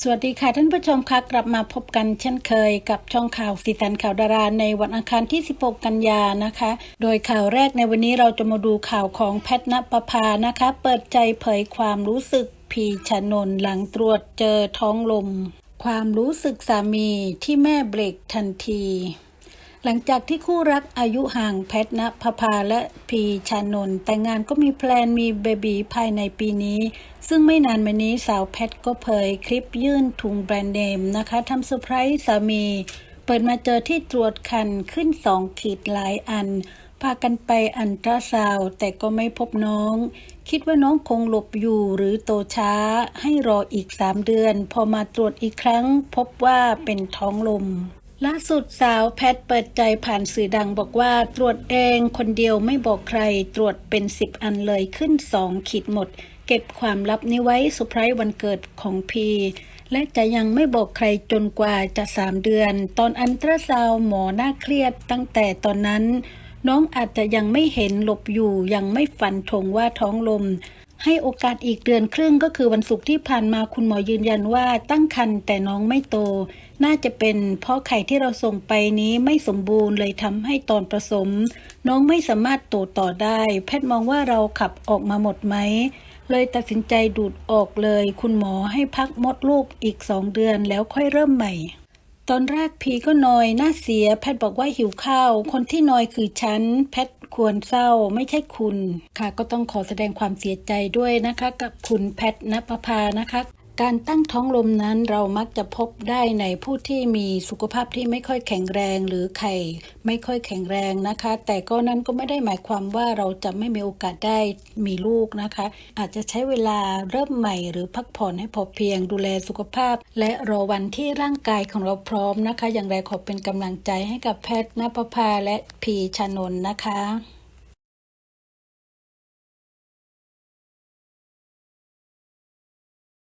สวัสดีค่ะท่านผู้ชมคะกลับมาพบกันเช่นเคยกับช่องข่าวสีสันข่าวดาราในวันอังคารที่ 16 กันยานะคะ โดยข่าวแรกในวันนี้เราจะมาดูข่าวของแพทณประภานะคะ เปิดใจเผยความรู้สึกพีชนน์หลังตรวจเจอท้องลม ความรู้สึกสามีที่แม่เบรกทันที หลังจากที่คู่รักอายุห่างแพทณภพาและพีชานนท์แต่งงานก็มีแพลนมีเบบีภายในปีนี้ ซึ่งไม่นานมานี้สาวแพทก็เผยคลิปยื่นถุงแบรนด์เนมนะคะทำเซอร์ไพรส์สามี เปิดมาเจอที่ตรวจคันขึ้นสองขีดหลายอัน พากันไปอันตราซาวแต่ก็ไม่พบน้อง คิดว่าน้องคงหลบอยู่หรือโตช้า ให้รออีกสามเดือน พอมาตรวจอีกครั้ง พบว่าเป็นท้องลม ล่าสุดสาวแพทเปิดใจผ่านสื่อดังบอกว่าตรวจเองคนเดียวไม่บอกใครตรวจเป็นสิบอันเลยขึ้นสองขีดหมด เก็บความลับนี้ไว้เซอร์ไพรส์วันเกิดของพีและจะยังไม่บอกใครจนกว่าจะสามเดือน ตอนอันตราซาวหมอหน่าเครียดตั้งแต่ตอนนั้น น้องอาจจะยังไม่เห็นหลบอยู่ยังไม่ฟันธงว่าท้องลม ให้โอกาสอีกเดือนครึ่งก็คือวันศุกร์ที่ผ่านมาคุณหมอยืนยันว่าตั้งครรภ์แต่น้องไม่โต น่าจะเป็นเพราะไข่ที่เราส่งไปนี้ไม่สมบูรณ์เลยทำให้ตอนผสม น้องไม่สามารถโตต่อได้ แพทย์มองว่าเราขับออกมาหมดไหมเลยตัดสินใจดูดออกเลย คุณหมอให้พักมดลูกอีกสองเดือนแล้วค่อยเริ่มใหม่ ตอนแรกพีก็นอยหน้าเสีย แพทย์บอกว่าหิวข้าว คนที่นอยคือฉัน แพทย์ ควรเศร้าไม่ใช่คุณค่ะ ก็ต้องขอแสดงความเสียใจด้วยนะคะ กับคุณแพทย์ณปภานะคะ การตั้งท้องลมนั้นเรามักจะพบได้ในผู้ที่มีสุขภาพที่ไม่ค่อยแข็งแรงหรือไข่ไม่ค่อยแข็งแรงนะคะ แต่ก็นั้นก็ไม่ได้หมายความว่าเราจะไม่มีโอกาสได้มีลูกนะคะ อาจจะใช้เวลาเริ่มใหม่หรือพักผ่อนให้พอเพียงดูแลสุขภาพ และรอวันที่ร่างกายของเราพร้อมนะคะ อย่างไรขอเป็นกำลังใจให้กับแพทย์ณปภาและพีชนน์นะคะ